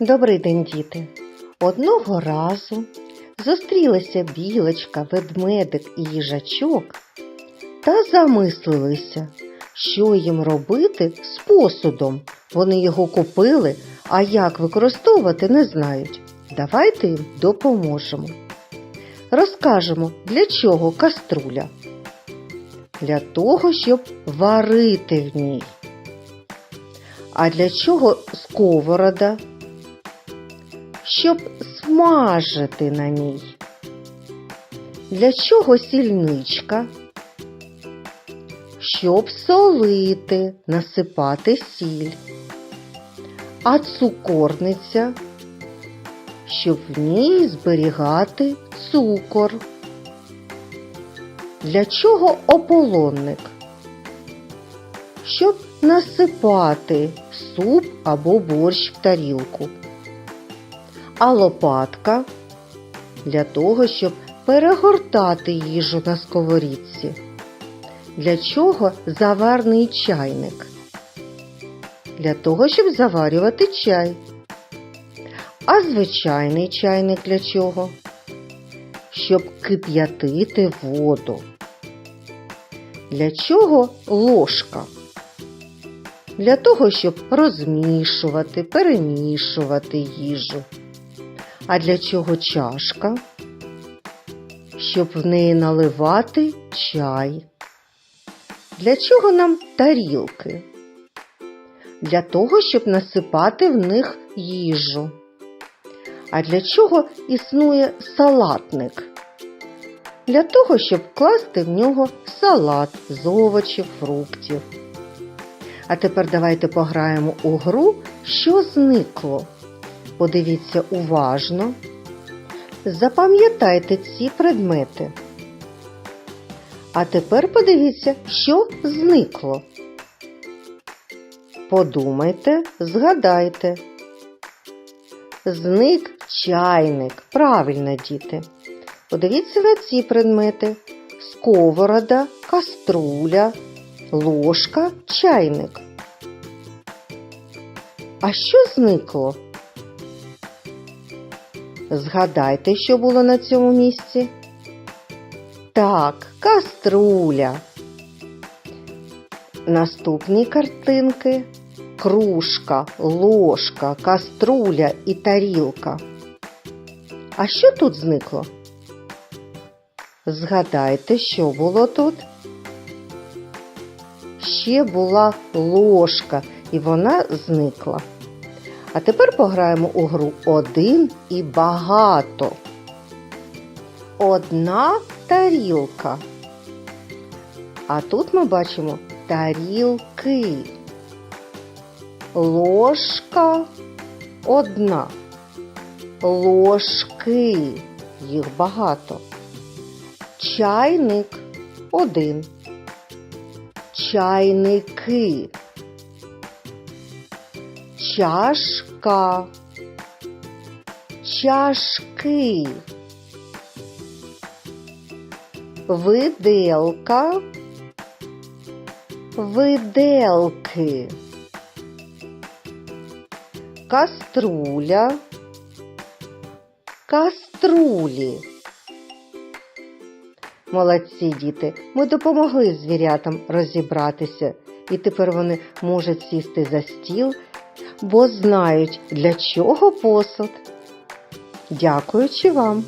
Добрий день, діти! Одного разу зустрілися білочка, ведмедик і їжачок та замислилися, що їм робити з посудом. Вони його купили, а як використовувати не знають. Давайте їм допоможемо. Розкажемо, для чого каструля. Для того, щоб варити в ній. А для чого сковорода? Щоб смажити на ній. Для чого сільничка? Щоб солити, насипати сіль. А цукорниця, щоб в ній зберігати цукор. Для чого ополонник? Щоб насипати суп або борщ в тарілку. А лопатка для того, щоб перегортати їжу на сковорідці. Для чого заварний чайник? Для того, щоб заварювати чай. А звичайний чайник для чого? Щоб кип'ятити воду. Для чого ложка? Для того, щоб розмішувати, перемішувати їжу. А для чого чашка? Щоб в неї наливати чай. Для чого нам тарілки? Для того, щоб насипати в них їжу. А для чого існує салатник? Для того, щоб класти в нього салат з овочів, фруктів. А тепер давайте пограємо у гру, що зникло. Подивіться уважно. Запам'ятайте ці предмети. А тепер подивіться, що зникло. Подумайте, згадайте. Зник чайник. Правильно, діти. Подивіться на ці предмети: сковорода, каструля, ложка, чайник. А що зникло? Згадайте, що було на цьому місці. Так, каструля. Наступні картинки кружка, ложка, каструля і тарілка. А що тут зникло? Згадайте, що було тут? Ще була ложка, і вона зникла. А тепер пограємо у гру один і багато. Одна тарілка. А тут ми бачимо тарілки. Ложка одна. Ложки. Їх багато. Чайник один. Чайники. Чашка. Чашки. Виделка. Виделки. Каструля. Каструлі. Молодці діти, ми допомогли звірятам розібратися, і тепер вони можуть сісти за стіл, бо знають, для чого посуд. Дякуючи вам.